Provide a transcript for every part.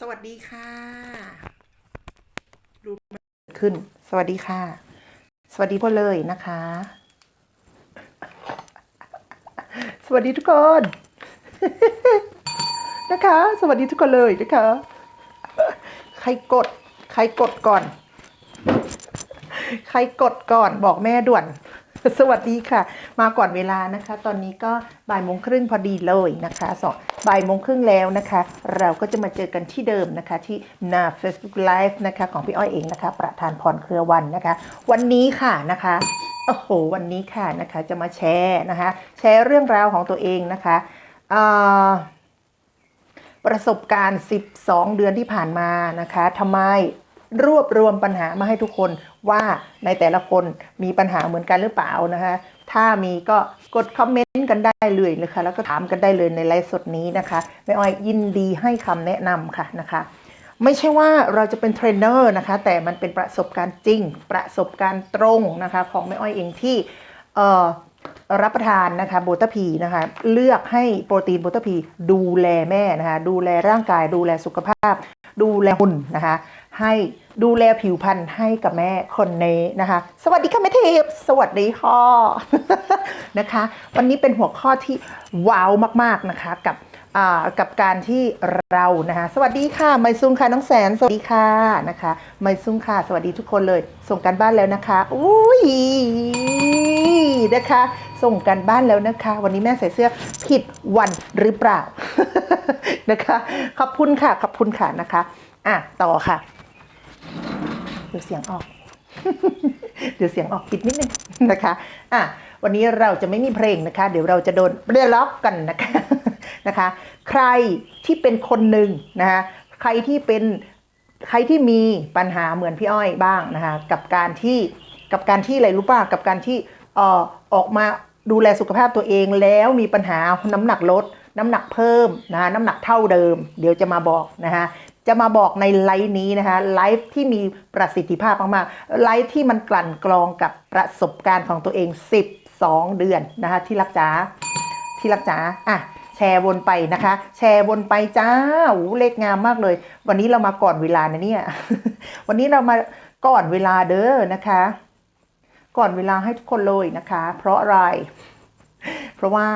สวัสดีค่ะดูขึ้น สวัสดีค่ะ สวัสดีพ่อเลยนะคะ สวัสดีทุกคนนะคะ สวัสดีทุกคนเลยนะคะ ใครกด ใครกดก่อน ใครกดก่อนบอกแม่ด่วน สวัสดีค่ะ มาก่อนเวลานะคะ ตอนนี้ก็บ่ายโมงครึ่งพอดีเลยนะคะสองบ่ายโมงครึ่งแล้วนะคะ เราก็จะมาเจอกันที่เดิมนะคะที่หน้า Facebook Live นะคะของพี่อ้อยเองนะคะ ประธานพรเครือวันนะคะ วันนี้ค่ะนะคะโอ้โหวันนี้ค่ะนะคะจะมาแชร์นะคะ แชร์เรื่องราวของตัวเองนะคะประสบการณ์ 12 เดือนที่ผ่านมานะคะทำไมรวบรวมปัญหามาให้ทุกคน ว่าในแต่ละคนมีปัญหาเหมือนกันหรือเปล่านะคะ ถ้ามีก็กดคอมเมนต์กันได้เลยนะคะ แล้วก็ถามกันได้เลยในไลฟ์สดนี้นะคะแม่อ้อยยินดีให้คำแนะนำค่ะนะคะ ไม่ใช่ว่าเราจะเป็นเทรนเนอร์นะคะ แต่มันเป็นประสบการณ์จริง ประสบการณ์ตรงนะคะ ของแม่อ้อยเองที่เรับประทานนะคะโบตาพีนะคะ เลือกให้โปรตีนโบตาพีดูแลแม่นะคะ ดูแลร่างกาย ดูแลสุขภาพ ดูแลหุ่นนะคะ ให้ดูแลผิวพรรณให้กับแม่คนนี้นะคะ สวัสดีค่ะแม่เทพสวัสดีค่ะนะคะ วันนี้เป็นหัวข้อที่ว้าวมากๆนะคะกับกับการที่เรานะคะสวัสดีค่ะ ไมซุงค่ะน้องแสน สวัสดีค่ะนะคะ ไมซุงค่ะ สวัสดีทุกคนเลย ส่งการบ้านแล้วนะคะอุ้ยนะคะ ส่งการบ้านแล้วนะคะ วันนี้แม่ใส่เสื้อผิดวันหรือเปล่านะคะ ขอบคุณค่ะ ขอบคุณค่ะนะคะ อะ ต่อค่ะ ดี๋ยวเสียงออก เดี๋ยวเสียงออกปิดนิดนึงนะคะ อะ วันนี้เราจะไม่มีเพลงนะคะ เดี๋ยวเราจะโดนเรียล็อกกันนะคะนะคะ ใครที่เป็นคนหนึ่งนะคะใครที่เป็นใครที่มีปัญหาเหมือนพี่อ้อยบ้างนะคะกับการที่กับการที่อะไรรู้ป่ะกับการที่อ่อออกมาดูแลสุขภาพตัวเองแล้วมีปัญหาน้ำหนักลด น้ำหนักเพิ่มนะคะน้ำหนักเท่าเดิม เดี๋ยวจะมาบอกนะคะ จะมาบอกในไลฟ์นี้นะคะไลฟ์ที่มีประสิทธิภาพมากๆไลฟ์ที่มันกลั่นกรองกับประสบการณ์ของตัวเอง 12 เดือนนะคะที่รักจ๋าที่รักจ๋าอะแชร์วนไปนะคะ แชร์วนไปจ้าโอ้เลขงามมากเลย วันนี้เรามาก่อนเวลานะเนี่ย วันนี้เรามาก่อนเวลาเด้อนะคะ ก่อนเวลาให้ทุกคนเลยนะคะ เพราะอะไร เพราะว่า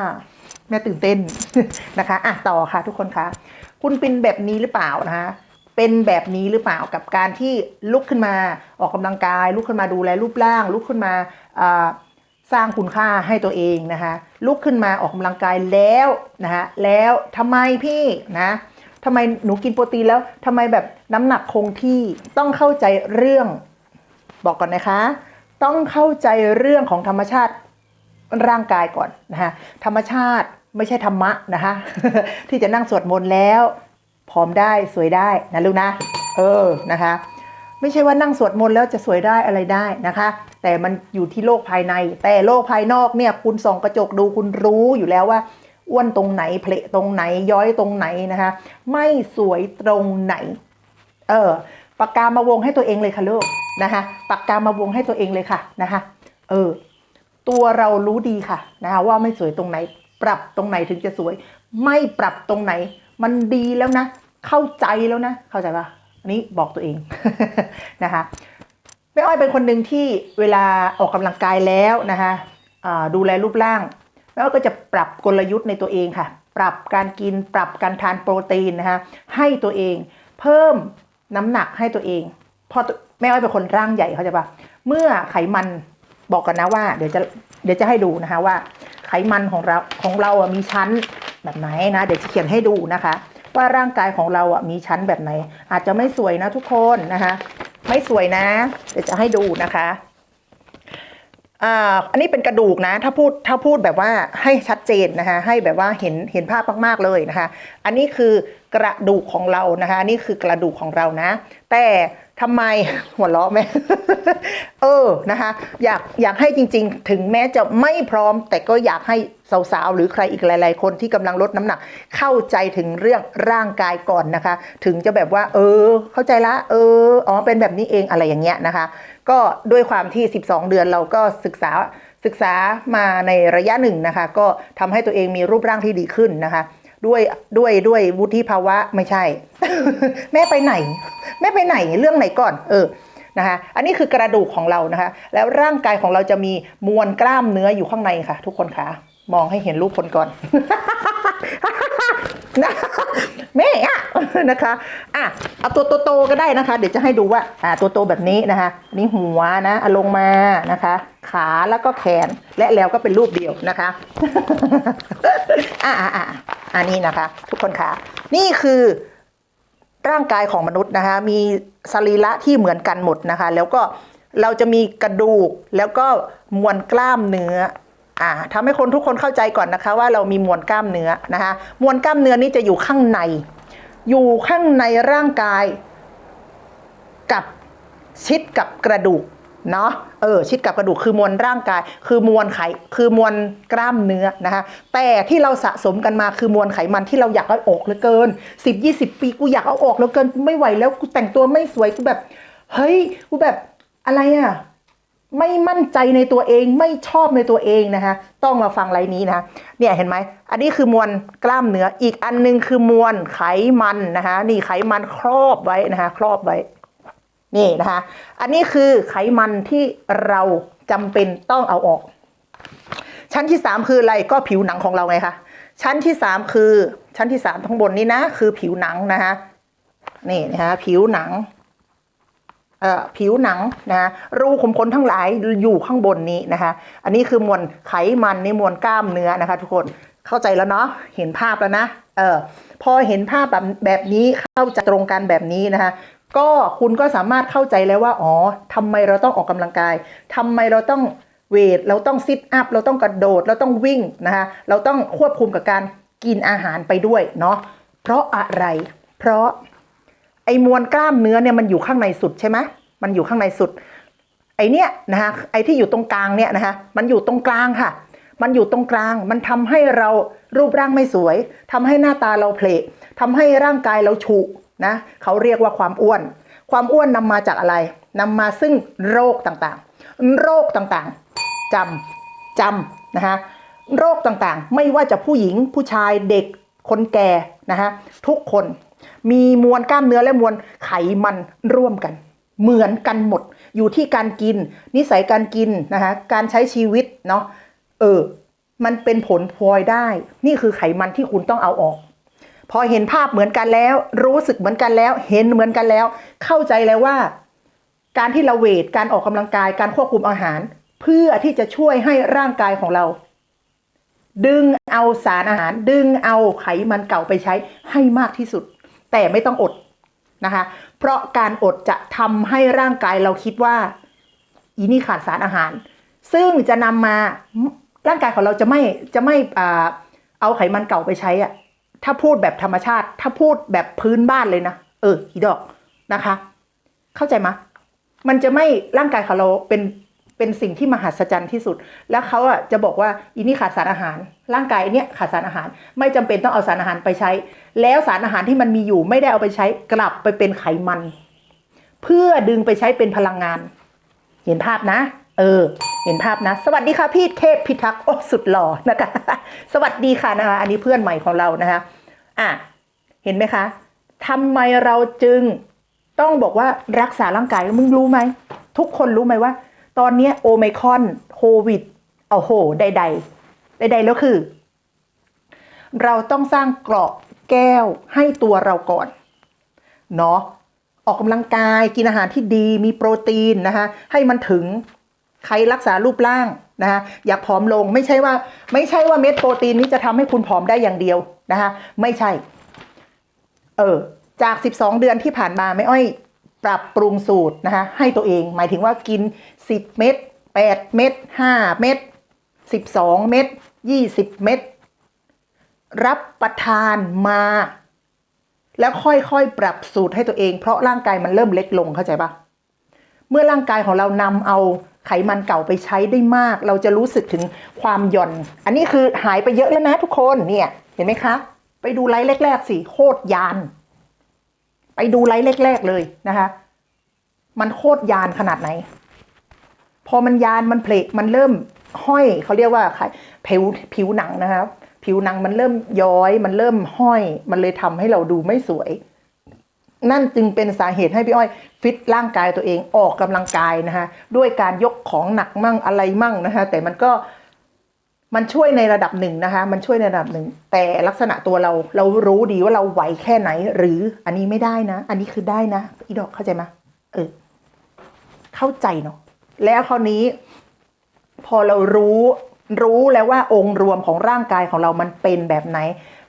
แม่ตื่นเต้นนะคะอะต่อค่ะทุกคนคะ คุณเป็นแบบนี้หรือเปล่านะคะเป็นแบบนี้หรือเปล่ากับการที่ลุกขึ้นมาออกกำลังกาย ลุกขึ้นมาดูแลรูปร่าง ลุกขึ้นมาสร้างคุณค่าให้ตัวเองนะคะลุกขึ้นมาออกกำลังกายแล้วนะคะแล้วทำไมพี่นะทำไมหนูกินโปรตีนแล้วทำไมแบบน้ำหนักคงที่ต้องเข้าใจเรื่องบอกก่อนนะคะ ต้องเข้าใจเรื่องของธรรมชาติร่างกายก่อนนะคะธรรมชาติ ไม่ใช่ธรรมะนะคะที่จะนั่งสวดมนต์แล้วผอมได้สวยได้นะลูกนะ เออนะคะ ไม่ใช่ว่านั่งสวดมนต์แล้วจะสวยได้อะไรได้นะคะ แต่มันอยู่ที่โลกภายใน แต่โลกภายนอกเนี่ยคุณส่องกระจกดูคุณรู้อยู่แล้วว่าอ้วนตรงไหนเพลตรงไหนย้อยตรงไหนนะคะ ไม่สวยตรงไหน เออปากกามาวงให้ตัวเองเลยค่ะลูกนะคะปากกามาวงให้ตัวเองเลยค่ะนะคะ เออ ตัวเรารู้ดีค่ะนะคะว่าไม่สวยตรงไหน ปรับตรงไหนถึงจะสวย ไม่ปรับตรงไหน มันดีแล้วนะ เข้าใจแล้วนะ เข้าใจปะอันนี้บอกตัวเองนะคะแม่อ้อยเป็นคนหนึ่งที่เวลาออกกำลังกายแล้วนะคะดูแลรูปร่างแม่อ้อยก็จะปรับกลยุทธ์ในตัวเองค่ะ ปรับการกินปรับการทานโปรตีนนะคะให้ตัวเอง เพิ่มน้ำหนักให้ตัวเองพอแม่อ้อยเป็นคนร่างใหญ่เขาใจปะเมื่อไขมันบอกกันนะว่า เดี๋ยวจะเดี๋ยวจะให้ดูนะคะว่า ไขมันของเราของเราอะมีชั้นแบบไหนนะ เดี๋ยวจะเขียนให้ดูนะคะ ว่าร่างกายของเราอะมีชั้นแบบไหน อาจจะไม่สวยนะทุกคนนะคะ ไม่สวยนะ เดี๋ยวจะให้ดูนะคะ อันนี้เป็นกระดูกนะ ถ้าพูดถ้าพูดแบบว่าให้ชัดเจนนะคะให้แบบว่าเห็นเห็นภาพมากๆเลยนะคะ อันนี้คือกระดูกของเรานะคะนี่คือกระดูกของเรานะ แต่ทำไมหัวเราะไหมเออนะคะอยากอยากให้จริง ๆ ถึงแม้จะไม่พร้อม แต่ก็อยากให้สาวๆหรือใครอีกหลาย ๆ คนที่กำลังลดน้ำหนัก เข้าใจถึงเรื่องร่างกายก่อนนะคะ ถึงจะแบบว่า เออ เข้าใจละ เอออ๋อเป็นแบบนี้เองอะไรอย่างเงี้ยนะคะ ก็ด้วยความที่ 12 เดือนเราก็ศึกษาศึกษามาในระยะหนึ่งนะคะ ก็ทำให้ตัวเองมีรูปร่างที่ดีขึ้นนะคะ ด้วยด้วยด้วยวุฒิภาวะไม่ใช่ แม่ไปไหน แม่ไปไหนเรื่องไหนก่อน เออนะคะ อันนี้คือกระดูกของเรานะคะ แล้วร่างกายของเราจะมีมวลกล้ามเนื้ออยู่ข้างในค่ะ ทุกคนคะมองให้เห็นรูปคนก่อน นะแม่อะนะคะอะเอาตัวโตๆก็ได้นะคะ เดี๋ยวจะให้ดูว่าอ่าตัวโตแบบนี้นะคะอันนี่หัวนะเอาลงมานะคะ ขาแล้วก็แขนและแล้วก็เป็นรูปเดียวนะคะอ่าอ่าอ่าอันนี้นะคะ ทุกคนคะนี่คือร่างกายของมนุษย์นะคะ มีสรีระที่เหมือนกันหมดนะคะ แล้วก็เราจะมีกระดูกแล้วก็มวลกล้ามเนื้อ อ่าทำให้คนทุกคนเข้าใจก่อนนะคะ ว่าเรามีมวลกล้ามเนื้อนะคะมวลกล้ามเนื้อนี้จะอยู่ข้างใน อยู่ข้างในร่างกาย กับชิดกับกระดูกเนาะเออชิดกับกระดูกคือมวลร่างกาย คือมวลไขคือมวลกล้ามเนื้อนะคะแต่ที่เราสะสมกันมาคือมวลไขมันที่เราอยากเอาออกเหลือเกินสิบยี่สิบปีกูอยากเอาออกเหลือเกินกูไม่ไหวแล้วกูแต่งตัวไม่สวยกูแบบ เฮ้ยกูแบบอะไรอะ ไม่มั่นใจในตัวเองไม่ชอบในตัวเองนะคะ ต้องมาฟังไรนี้นะเนี่ยเห็นไหมอันนี้คือมวลกล้ามเนื้ออีกอันหนึงคือมวลไขมันนะคะ นี่ไขมันครอบไว้นะคะ ครอบไว้ นี่นะคะ อันนี้คือไขมันที่เราจำเป็นต้องเอาออก ชั้นที่สามคืออะไรก็ผิวหนังของเราไงคะชั้นที่สามคือ ชั้นที่สามข้างบนนี้นะ คือผิวหนังนะคะนี่นะคะผิวหนัง ผิวหนังนะรูขุมขนทั้งหลายอยู่ข้างบนนี้นะคะ อันนี้คือมวลไขมันในมวลกล้ามเนื้อนะคะ ทุกคนเข้าใจแล้วเนาะเห็นภาพแล้วนะเออพอเห็นภาพแบบแบบนี้เข้าใจตรงกันแบบนี้นะคะก็คุณก็สามารถเข้าใจแล้วว่าอ๋อทำไมเราต้องออกกำลังกายทำไมเราต้องเวทเราต้องซิทอัพเราต้องกระโดดเราต้องวิ่งนะคะเราต้องควบคุมกับการกินอาหารไปด้วยเนาะเพราะอะไร เพราะ ไอ้มวลกล้ามเนื้อเนี่ยมันอยู่ข้างในสุดใช่ไหมมันอยู่ข้างในสุด ไอ้เนี่ยนะคะไอ้ที่อยู่ตรงกลางเนี่ยนะคะมันอยู่ตรงกลางค่ะ มันอยู่ตรงกลาง มันทำให้เรารูปร่างไม่สวยทำให้หน้าตาเราเพลททำให้ร่างกายเราฉุนะเขาเรียกว่าความอ้วน ความอ้วนนำมาจากอะไรนำมาซึ่งโรคต่างๆ โรคต่างๆจำจำนะคะโรคต่างๆ ไม่ว่าจะผู้หญิงผู้ชายเด็กคนแก่นะคะทุกคน มีมวลกล้ามเนื้อและมวลไขมันร่วมกัน เหมือนกันหมด อยู่ที่การกิน นิสัยการกินนะคะการใช้ชีวิตเนาะเออ มันเป็นผลพลอยได้ นี่คือไขมันที่คุณต้องเอาออก พอเห็นภาพเหมือนกันแล้ว รู้สึกเหมือนกันแล้ว เห็นเหมือนกันแล้ว เข้าใจแล้วว่า การที่เราเวทการออกกำลังกายการควบคุมอาหาร เพื่อที่จะช่วยให้ร่างกายของเราดึงเอาสารอาหาร ดึงเอาไขมันเก่าไปใช้ให้มากที่สุด แต่ไม่ต้องอดนะคะ เพราะการอดจะทำให้ร่างกายเราคิดว่า อีนี่ขาดสารอาหาร ซึ่งจะนำมาร่างกายของเราจะไม่จะไม่เอาไขมันเก่าไปใช้อะถ้าพูดแบบธรรมชาติ ถ้าพูดแบบพื้นบ้านเลยนะ เอออีดอกนะคะ เข้าใจมยมันจะไม่ร่างกายของเราเป็น เป็นสิ่งที่มหัศจรรย์ที่สุด แล้วเขาอะจะบอกว่าอีนี่ขาดสารอาหาร ร่างกายเนี้ยขาดสารอาหาร ไม่จำเป็นต้องเอาสารอาหารไปใช้ แล้วสารอาหารที่มันมีอยู่ไม่ได้เอาไปใช้กลับไปเป็นไขมัน เพื่อดึงไปใช้เป็นพลังงาน เห็นภาพนะ เออ เห็นภาพนะ สวัสดีค่ะพี่เทพพิทักษ์โอ้สุดหล่อนะคะสวัสดีค่ะนะคะ อันนี้เพื่อนใหม่ของเรานะคะอะเห็นไหมคะทำไมเราจึงต้องบอกว่ารักษาร่างกายมึงรู้ไหมทุกคนรู้ไหมว่า ตอนนี้โอไมคอนโควิดเอาโหใด ๆ ใด ๆ แล้วคือ เราต้องสร้างเกราะแก้วให้ตัวเราก่อนเนาะออกกำลังกายกินอาหารที่ดีมีโปรตีนนะคะให้มันถึงใครรักษารูปร่างนะคะอยากผอมลงไม่ใช่ว่า ไม่ใช่ว่าเม็ดโปรตีนนี้จะทำให้คุณผอมได้อย่างเดียวนะคะไม่ใช่ เออจาก 12 เดือนที่ผ่านมาไม่อ้อย ปรับปรุงสูตรนะคะให้ตัวเอง หมายถึงว่ากิน 10 เม็ด8 เม็ด5 เม็ด12 เม็ด20 เม็ดรับประทานมา แล้วค่อยๆ ปรับสูตรให้ตัวเอง เพราะร่างกายมันเริ่มเล็กลงเข้าใจปะเมื่อร่างกายของเรานำเอาไขมันเก่าไปใช้ได้มาก เราจะรู้สึกถึงความหย่อน อันนี้คือหายไปเยอะแล้วนะทุกคนเนี่ย เห็นไหมคะ ไปดูไลฟ์แรกๆสิโคตรยาน ไปดูไลฟ์แรก ๆ เลยนะคะ มันโคตรยานขนาดไหน พอมันยานมันเพลมันเริ่มห้อยเขาเรียกว่าผิวผิวหนังนะครับผิวหนังมันเริ่มย้อย มันเริ่มห้อย มันเลยทำให้เราดูไม่สวย นั่นจึงเป็นสาเหตุให้พี่อ้อย ฟิตร่างกายตัวเองออกกำลังกายนะคะด้วยการยกของหนักมั่งอะไรมั่งนะคะแต่มันก็ มันช่วยในระดับหนึ่งนะคะ มันช่วยในระดับหนึ่ง แต่ลักษณะตัวเราเรารู้ดีว่าเราไหวแค่ไหน หรืออันนี้ไม่ได้นะ อันนี้คือได้นะอีดอกเข้าใจไหมเออ เข้าใจเนาะแล้วคราวนี้ พอเรารู้รู้แล้วว่าองค์รวมของร่างกายของเรามันเป็นแบบไหน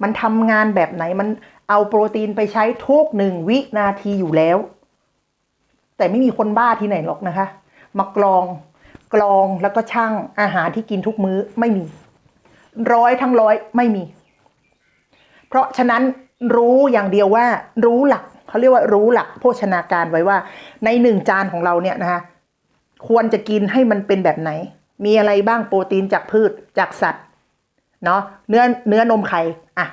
มันทำงานแบบไหน มันเอาโปรตีนไปใช้ทุกหนึ่งวินาทีอยู่แล้ว แต่ไม่มีคนบ้าที่ไหนหรอกนะคะ มากรอง กรองแล้วก็ช่างอาหารที่กินทุกมื้อไม่มี ร้อยทั้งร้อยไม่มี เพราะฉะนั้นรู้อย่างเดียวว่า รู้หลักเขาเรียกว่ารู้หลักโภชนาการไว้ว่า ในหนึ่งจานของเราเนี่ยนะคะควรจะกินให้มันเป็นแบบไหน มีอะไรบ้างโปรตีนจากพืชจากสัตว์เนาะเนื้อเนื้อนมไข่อะ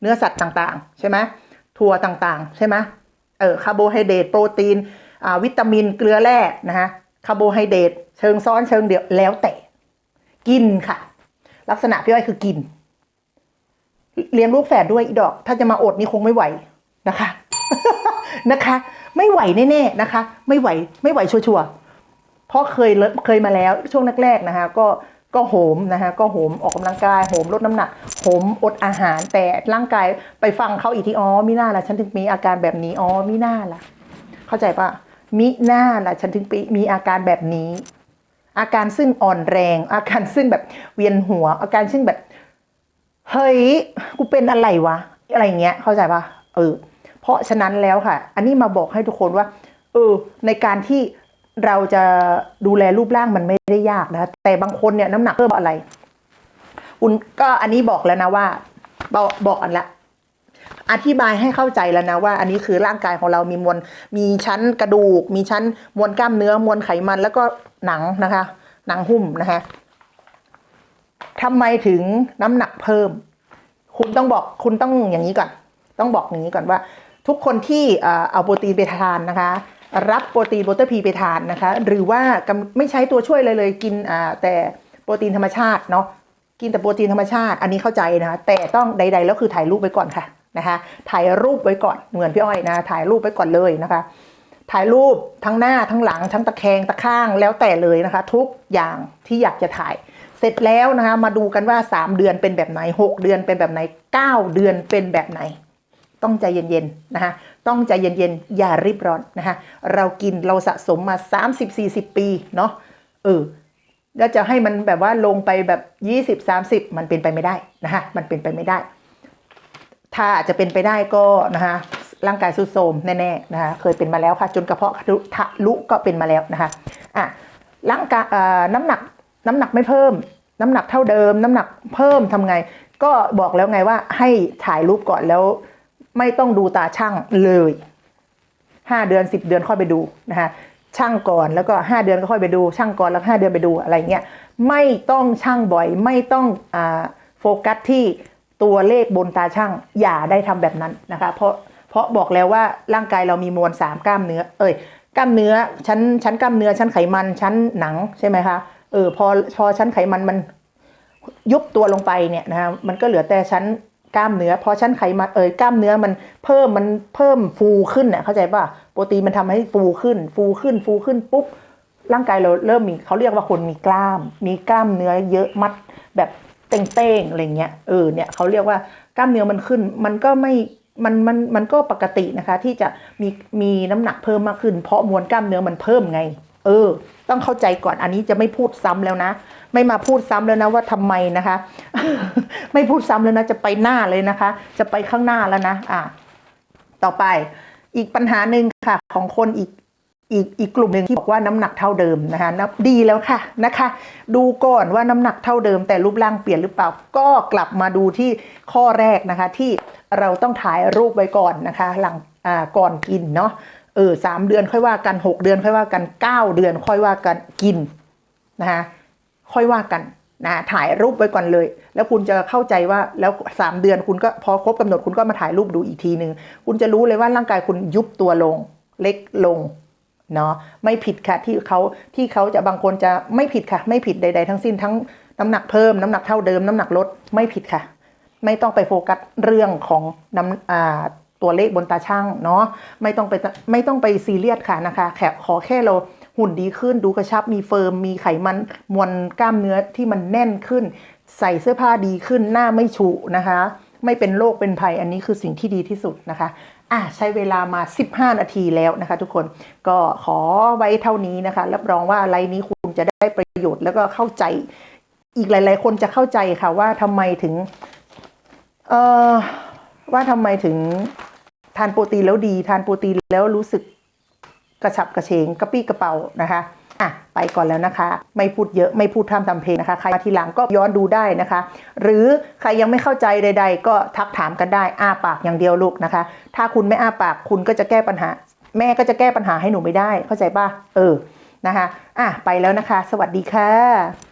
เนื้อสัตว์ต่างๆ ใช่ไหมถั่วต่างๆ ใช่ไหมเออคาร์โบไฮเดรตโปรตีนวิตามินเกลือแร่นะคะ คาร์โบไฮเดรตเชิงซ้อนเชิงเดียวแล้วแต่ กินค่ะ ลักษณะพี่อ้อยคือกิน เลี้ยงลูกแฝดด้วยอีดอก ถ้าจะมาอดนี่คงไม่ไหวนะคะ นะคะ ไม่ไหวแน่ๆนะคะ ไม่ไหวไม่ไหวชัวร์ๆเพราะเคยเลเคยมาแล้วช่วงแรกๆนะคะ ก็ก็โหมนะคะก็โหมออกกำลังกายโหมลดน้ำหนักโหมอดอาหาร แต่ร่างกายไปฟังเขาอีกทีอ๋อมิน่าละฉันถึงมีอาการแบบนี้อ๋อมิน่าละเข้าใจปะ มิน่าละฉันถึงมีอาการแบบนี้ อาการซึ่งอ่อนแรง อาการซึ่งแบบเวียนหัว อาการซึ่งแบบ เฮ้ยกูเป็นอะไรวะ อะไรเงี้ย เข้าใจปะเออ เพราะฉะนั้นแล้วค่ะ อันนี้มาบอกให้ทุกคนว่า เออ ในการที่เราจะดูแลรูปร่างมันไม่ได้ยากนะแต่บางคนเนี่ยน้ำหนักเพิ่มอะไรคุณก็อันนี้บอกแล้วนะว่า บอกบอกอันละ อธิบายให้เข้าใจแล้วนะว่าอันนี้คือร่างกายของเรามีมวลมีชั้นกระดูก มีชั้นมวลกล้ามเนื้อมวลไขมัน แล้วก็หนังนะคะ หนังหุ้มนะคะทำไมถึงน้ำหนักเพิ่ม คุณต้องบอกคุณต้องอย่างนี้ก่อน ต้องบอกอย่างนี้ก่อนว่า ทุกคนที่เอ่อเอาโปรตีนไปทานนะคะ รับโปรตีนโบเตอร์พีไปทานนะคะ หรือว่าไม่ใช้ตัวช่วยเลยเลยกินอ่าแต่โปรตีนธรรมชาติเนาะกินแต่โปรตีนธรรมชาติ อันนี้เข้าใจนะคะแต่ต้องใด ๆ แล้วคือถ่ายรูปไว้ก่อนค่ะ นะคะถ่ายรูปไว้ก่อนเหมือนพี่อ้อยนะถ่ายรูปไว้ก่อนเลยนะคะ ถ่ายรูปทั้งหน้าทั้งหลังทั้งตะแคงตะข้างแล้วแต่เลยนะคะ ทุกอย่างที่อยากจะถ่าย เสร็จแล้วนะคะมาดูกันว่า 3 เดือนเป็นแบบไหน 6 เดือนเป็นแบบไหน 9 เดือนเป็นแบบไหน ต้องใจเย็นๆนะคะต้องใจเย็นๆอย่ารีบร้อนนะคะเรากินเราสะสมมา 30-40 ปีเนาะเออแล้วจะให้มันแบบว่าลงไปแบบ 20 30 มันเป็นไปไม่ได้นะคะมันเป็นไปไม่ได้ ถ้าจะเป็นไปได้ก็นะคะร่างกายสุดโทรมแน่ๆนะคะเคยเป็นมาแล้วค่ะ จนกระเพาะทะลุก็เป็นมาแล้วนะคะอะร่างกายน้ำหนักน้ำหนักไม่เพิ่ม น้ำหนักเท่าเดิม น้ำหนักเพิ่มทำไง ก็บอกแล้วไงว่าให้ถ่ายรูปก่อนแล้ว ไม่ต้องดูตาช่างเลยห้าเดือนสิบเดือนค่อยไปดูนะคะช่างก่อนแล้วก็ห้าเดือนก็ค่อยไปดู ช่างก่อนแล้วห้าเดือนไปดูอะไรเงี้ยไม่ต้องช่างบ่อย ไม่ต้องอโฟกัสที่ ตัวเลขบนตาช่างอย่าได้ทำแบบนั้นนะคะ เพราะเพราะบอกแล้วว่าร่างกายเรามีมวลสามกล้ามเนื้อ เอ้ยกล้ามเนื้อชั้นชั้นกล้ามเนื้อชั้นไขมันชั้นหนังใช่ไหมคะเออพอพอชั้นไขมันมันยุบตัวลงไปเนี่ยนะคะมันก็เหลือแต่ชั้นกล้ามเนื้อพอชั้นไขมันเอยกล้ามเนื้อมันเพิ่มมันเพิ่มฟูขึ้นเนี่ยเข้าใจป่ะโปรตีนมันทำให้ฟูขึ้น ฟูขึ้นฟูขึ้นปุ๊บร่างกายเราเริ่มมีเขาเรียกว่าคนมีกล้าม มีกล้ามเนื้อเยอะมัดแบบ เต่งๆอะไรเงี้ยเออเนี่ยเขาเรียกว่ากล้ามเนื้อมันขึ้น มันก็ไม่มันมันมันก็ปกตินะคะ ที่จะมีมีน้ำหนักเพิ่มมากขึ้น เพราะมวลกล้ามเนื้อมันเพิ่มไง เออ ต้องเข้าใจก่อนอันนี้จะไม่พูดซ้ำแล้วนะ ไม่มาพูดซ้ำแล้วนะว่าทำไมนะคะ ไม่พูดซ้ำแล้วนะจะไปหน้าเลยนะคะ จะไปข้างหน้าแล้วนะ อะต่อไปอีกปัญหาหนึ่งค่ะ ของคนอีก อีกอีกกลุ่มหนึ่งที่บอกว่าน้ำหนักเท่าเดิมนะคะนับดีแล้วค่ะนะคะ ดูก่อนว่าน้ำหนักเท่าเดิม แต่รูปร่างเปลี่ยนหรือเปล่า ก็กลับมาดูที่ข้อแรกนะคะที่เราต้องถ่ายรูปไว้ก่อนนะคะ หลังอ่าก่อนกินเนาะเออสามเดือนค่อยว่ากันหกเดือนค่อยว่ากันเก้าเดือนค่อยว่ากันกินนะคะค่อยว่ากันนะถ่ายรูปไว้ก่อนเลย แล้วคุณจะเข้าใจว่าแล้วสามเดือนคุณก็พอครบกำหนดคุณก็มาถ่ายรูปดูอีกทีหนึ่งคุณจะรู้เลยว่าร่างกายคุณยุบตัวลง เล็กลง เนาะไม่ผิดค่ะที่เขาที่เขาจะบางคนจะไม่ผิดค่ะ ไม่ผิดใด ๆ ทั้งสิ้นทั้งน้ำหนักเพิ่มน้ำหนักเท่าเดิมน้ำหนักลดไม่ผิดค่ะ ไม่ต้องไปโฟกัสเรื่องของน้ำอ่าตัวเลขบนตาช่างเนาะไม่ต้องไปไม่ต้องไปซีเรียสค่ะนะคะแค่ขอแค่เราหุ่นดีขึ้นดูกระชับมีเฟิร์มมีไขมันมวลกล้ามเนื้อที่มันแน่นขึ้น ใส่เสื้อผ้าดีขึ้นหน้าไม่ฉุนะคะ ไม่เป็นโรคเป็นภัยอันนี้คือสิ่งที่ดีที่สุดนะคะ อะใช้เวลามา 15 นาทีแล้วนะคะทุกคนก็ขอไว้เท่านี้นะคะ รับรองว่าไลน์นี้คุณจะได้ประโยชน์แล้วก็เข้าใจ อีกหลาย ๆ คนจะเข้าใจค่ะว่าทำไมถึงเอ่อว่าทำไมถึงทานโปรตีนแล้วดี ทานโปรตีนแล้วรู้สึกกระฉับกระเฉงกระปี้กระเป๋านะคะ อะไปก่อนแล้วนะคะ ไม่พูดเยอะไม่พูดท่ามทำเพลงนะคะใครมาทีหลังก็ย้อนดูได้นะคะ หรือใครยังไม่เข้าใจใด ๆ ก็ทักถามกันได้อ้าปากอย่างเดียวลูกนะคะ ถ้าคุณไม่อ้าปากคุณก็จะแก้ปัญหา แม่ก็จะแก้ปัญหาให้หนูไม่ได้เข้าใจป่ะเออนะคะอะไปแล้วนะคะ สวัสดีค่ะ